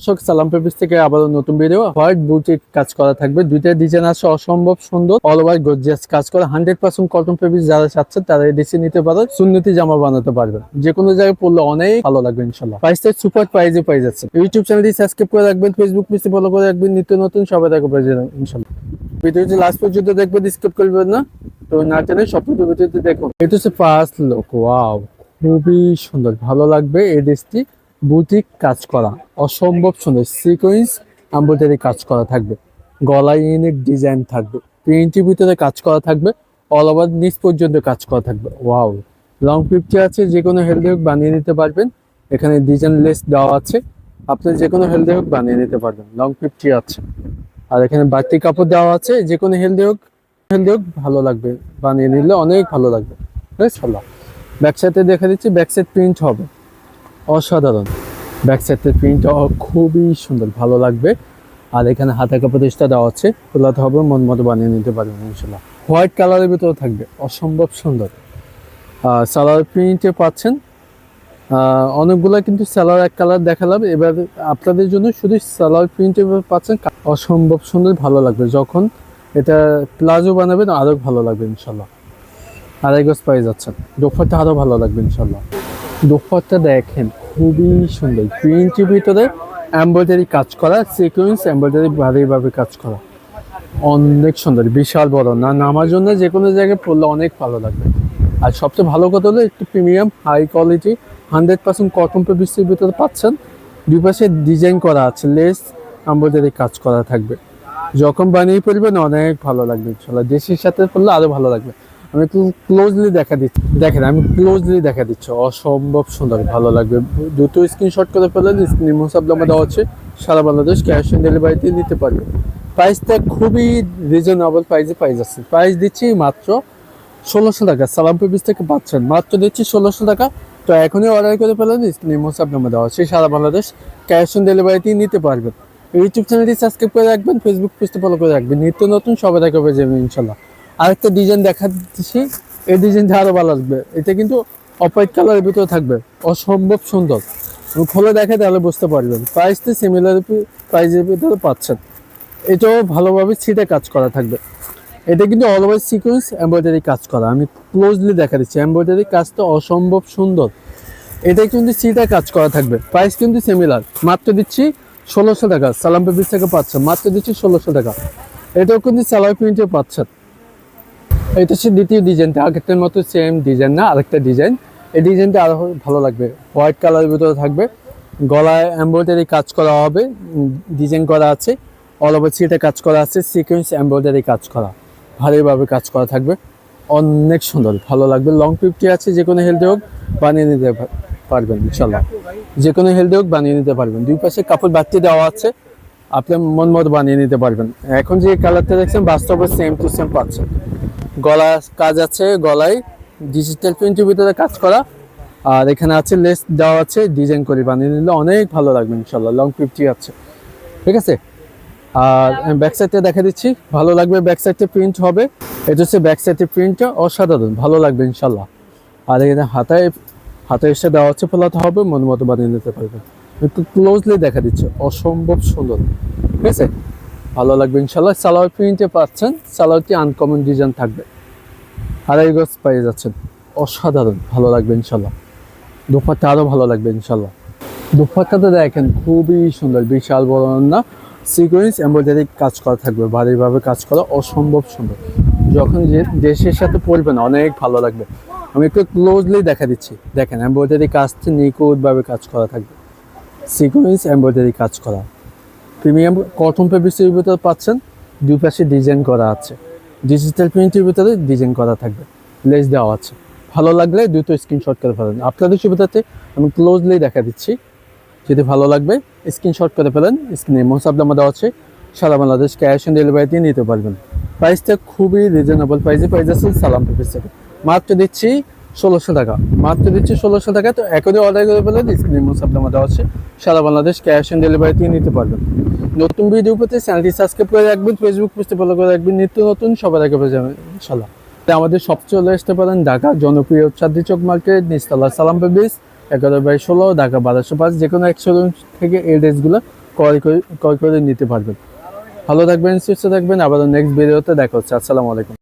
দর্শক, সালাম পেপিস থেকে আবারও নতুন ভিডিও হোয়াইট কাজ করা থাকবে। দুইটা ডিজাইন আছে, অসম্ভব সুন্দর অল ওভার কাজ করা। হান্ড্রেড পার্সেন্ট কটন পেপিস যারা চাচ্ছেন তারা ডিসি নিতে সুন্নতি জামা বানাতে পারবে। যে কোনো জায়গায় পড়লে অনেক ভালো লাগবে ইনশাল্লাহ প্রাইসটা সুপার প্রাইজে পাই যাচ্ছে। ইউটিউব চ্যানেলটি সাবস্ক্রাইব করে রাখবেন ফেসবুক পেজটি ফলো করে রাখবেন, নিত্য নতুন সবাই দেখা পেয়ে যাবেন ইনশাল্লাহ ভিডিওটি লাস্ট পর্যন্ত দেখবেন স্কিপ করবেন না। তো না টেনে সম্পূর্ণ ভিডিওটি দেখুন এটা হচ্ছে ফার্স্ট লোক ওয়াও খুবই সুন্দর, ভালো লাগবে এই ড্রেসটি বুটিক কাজ করা, অসম্ভব সুন্দর সিকোয়েন্স এমব্রয়ডারি কাজ করা থাকবে, গলায় ইউনিক ডিজাইন থাকবে প্রিন্টের ভিতরে কাজ করা থাকবে অল ওভার নিচ পর্যন্ত কাজ করা থাকবে ওয়াও লং ফিফটি আছে, যে কোনো হেলদি হোক বানিয়ে নিতে পারবেন, এখানে ডিজাইন লেস দেওয়া আছে, আপনি যে কোনো হেলদি হোক বানিয়ে নিতে পারবেন লং ফিফটি আছে। আর এখানে বাড়তি কাপড় দেওয়া আছে, যে কোনো হেলদি হোক হেলদি হোক ভালো লাগবে, বানিয়ে নিলে অনেক ভালো লাগবে, বেশ ভালো। দেখা দিচ্ছি ব্যাক সাইড প্রিন্ট হবে। অসাধারণ। ব্যাক সাইডের প্রিন্টটা খুবই সুন্দর, ভালো লাগবে। আর এখানে হাতে কাপড়টা দেওয়া আছে। খোলাতে হবে, মন মতো বানিয়ে নিতে পারবেন, ইনশাল্লাহ। হোয়াইট কালারের ভিতরে থাকবে, অসম্ভব সুন্দর। সালার প্রিন্টে পাচ্ছেন। অনেকগুলো কিন্তু সালোয়ার এক কালার দেখালাম। এবার আপনাদের জন্য শুধু সালোয়ার প্রিন্টে পাচ্ছেন। অসম্ভব সুন্দর, ভালো লাগবে। যখন এটা প্লাজো বানাবেন আরও ভালো লাগবে, ইনশাল্লাহ। আড়াই গজ পাই যাচ্ছেন দোপারটা আরও ভালো লাগবে, ইনশাল্লাহ। দোপারটা দেখেন, খুবই সুন্দর। প্রিন্টের ভিতরে এমব্রয়ডারি কাজ করা সিকোয়েন্স এমব্রয়ডারি ভারীভাবে কাজ করা। অনেক সুন্দর, বিশাল বড়। না, নামার জন্য যে কোনো জায়গায় পড়লে অনেক ভালো লাগবে। আর সবচেয়ে ভালো কথা হলো, একটু premium high quality hundred percent cotton পেপিসের ভিতরে পাচ্ছেন। দুই পাশে ডিজাইন করা আছে লেস এমব্রয়ডারি কাজ করা থাকবে। যখন বানিয়ে পড়বেন অনেক ভালো লাগবে, ইনশাল্লাহ। দেশের সাথে পড়লে আরও ভালো লাগবে। আমি একটু ক্লোজলি দেখা দিচ্ছি, দেখেন, আমি ক্লোজলি দেখা দিচ্ছি। অসম্ভব সুন্দর, ভালো লাগবে। দুটো স্ক্রিনশট করে ফেলেন স্ক্রিন মোসাব নাম্বার দেওয়া হচ্ছে। সারা বাংলাদেশ ক্যাশ অন ডেলিভারিতে নিতে পারবে। প্রাইসটা খুবই রিজনেবল প্রাইসে প্রাইস আছে। প্রাইস দিচ্ছি মাত্র ষোলোশো টাকা। সালাম পেপিস থেকে পাচ্ছেন। মাত্র দিচ্ছি ষোলোশো টাকা। তো এখনই অর্ডার করে ফেলেন স্ক্রিন মোসাব নাম্বার দেওয়া আছে সারা বাংলাদেশ ক্যাশ অন ডেলিভারিতে নিতে পারবেন ইউটিউব চ্যানেলটি সাবস্ক্রাইব করে রাখবেন ফেসবুক পেজটা ফলো করে রাখবেন। নিত্য নতুন সবাই দেখা পেয়ে যাবেন ইনশাল্লাহ আরেকটা ডিজাইন দেখাচ্ছি। এই ডিজাইনটা আরও ভালো লাগবে। এটা কিন্তু অপাইট কালারের ভিতরে থাকবে। অসম্ভব সুন্দর। খুলে দেখে তাহলে বুঝতে পারবেন। প্রাইসটা সিমিলার প্রাইসের ভিতরে পাচ্ছেন। এটাও ভালোভাবে ছিটে কাজ করা থাকবে। এটা কিন্তু অল ওভার সিকোয়েন্স এমব্রয়ডারি কাজ করা। আমি ক্লোজলি দেখা দিচ্ছি। এমব্রয়ডারি কাজটা অসম্ভব সুন্দর। এটা কিন্তু সিটা কাজ করা থাকবে। প্রাইস কিন্তু সিমিলার মাত্র দিচ্ছি ষোলোশো টাকা। সালাম পেপিস থেকে পাচ্ছেন। মাত্র দিচ্ছি ষোলোশো টাকা। এটাও কিন্তু সালোয়ার প্রিন্টে পাচ্ছেন। এটা হচ্ছে দ্বিতীয় ডিজাইনটা আগেরটার মতো সেম ডিজাইন না, আরেকটা ডিজাইন এই ডিজাইনটা আরও ভালো লাগবে। হোয়াইট কালারের ভিতরে থাকবে। গলায় এমব্রয়ডারি কাজ করা হবে। ডিজাইন করা আছে। অল ওভার সিটে কাজ করা আছে। সিকোয়েন্স এমব্রয়ডারি কাজ করা। ভালোভাবে কাজ করা থাকবে। অনেক সুন্দর। ভালো লাগবে। লং ফিফটি আছে যে কোনো হেলদি হোক, বানিয়ে নিতে পারবেন, ইনশাল্লাহ। যে কোনো হেলদি হোক, বানিয়ে নিতে পারবেন। দুই পাশে কাপড় বাড়তি দেওয়া আছে। আপনি মন মতো বানিয়ে নিতে পারবেন। এখন যে কালারটা দেখছেন, বাস্তবে সেম টু সেম পাচ্ছেন। গলা কাজ আছে, গলায় ডিজিটাল প্রিন্টের ভিতরে কাজ করা। আর এখানে আছে লেস দেওয়া আছে ডিজাইন করে বানিয়ে নিলে অনেক ভালো লাগবে ইনশাল্লাহ লং ফিফটি আছে। ঠিক আছে? আর ব্যাক সাইডটা দেখা দিচ্ছি, ভালো লাগবে ব্যাক সাইডে প্রিন্ট হবে। এটা হচ্ছে ব্যাক সাইডে প্রিন্টটা অসাধারণ, ভালো লাগবে ইনশাল্লাহ। আর এখানে হাতায় হাতে এসে দেওয়া হচ্ছে ফেলাতে হবে, মন মতো বানিয়ে নিতে পারবে। একটু ক্লোজলি দেখা দিচ্ছে, অসম্ভব সুন্দর। ঠিক আছে? ভালো লাগবে ইনশাল্লাহ। সালোয়ার প্রিন্টে পাচ্ছেন, সালোয়ারটি আনকমন ডিজাইন থাকবে। আড়াই গজ পেয়ে যাচ্ছেন। অসাধারণ, ভালো লাগবে ইনশাল্লাহ। দুপাট্টা আরও ভালো লাগবে ইনশাল্লাহ। দুপাট্টাটা দেখেন খুবই সুন্দর, বিশাল বড় না সিকোয়েন্স এমব্রয়ডারি কাজ করা থাকবে ভারীভাবে কাজ করা অসম্ভব সুন্দর। যখন যে দেশের সাথে পরবেন অনেক ভালো লাগবে। আমি একটু ক্লোজলি দেখা দিচ্ছি। দেখেন এমব্রয়ডারি কাজটি নিখুঁতভাবে কাজ করা থাকবে। সিকোয়েন্স এমব্রয়ডারি কাজ করা। প্রিমিয়াম কটন পেপিসের ভিতরে পাচ্ছেন দুই পাশে ডিজাইন করা আছে। ডিজিটাল প্রিন্টের ভিতরে ডিজাইন করা থাকবে লেস দেওয়া আছে। ভালো লাগলে দুটো স্ক্রিনশট করে ফেলেন। আপনাদের সুবিধাতে আমি ক্লোজলি দেখা দিচ্ছি। যদি ভালো লাগবে স্ক্রিনশট করে ফেলেন স্ক্রিনে মোসাব নামা দেওয়া আছে। সারা বাংলাদেশ ক্যাশ অন ডেলিভারিতে নিতে পারবেন। প্রাইসটা খুবই রিজনেবল প্রাইসে প্রাইস আছে, সালাম পেপিস থেকে মাত্র দিচ্ছি ষোলোশো টাকা। মাত্র দিচ্ছি ষোলোশো টাকা, তো এখনই অর্ডার করে স্ক্রিনে মোসাব নামা দেওয়া আছে সারা বাংলাদেশ ক্যাশ অন ডেলিভারি ডেলিভারিতে নিতে পারবেন। নতুন ভিডিও পেতে চ্যানেলটি সাবস্ক্রাইব করে রাখবেন ফেসবুক পেজটি ফলো করে রাখবেন, নিত্য নতুন, সবার আগে পেয়ে যাবেন, ইনশাল্লাহ। তাই আমাদের সব চলে আসতে পারেন ঢাকা জনপ্রিয় চাঁদনি চক মার্কেট নিস্তালা সালাম পেবিস এগারো বাই ষোলো, ঢাকা বারোশো পাঁচ, যে কোনো এক শোরুম থেকে এই ড্রেসগুলো ক্রয় করে ক্রয় করে নিতে পারবেন। ভালো থাকবেন, সুস্থ থাকবেন আবার নেক্সট ভিডিওতে দেখা হচ্ছে, আসসালামু আলাইকুম।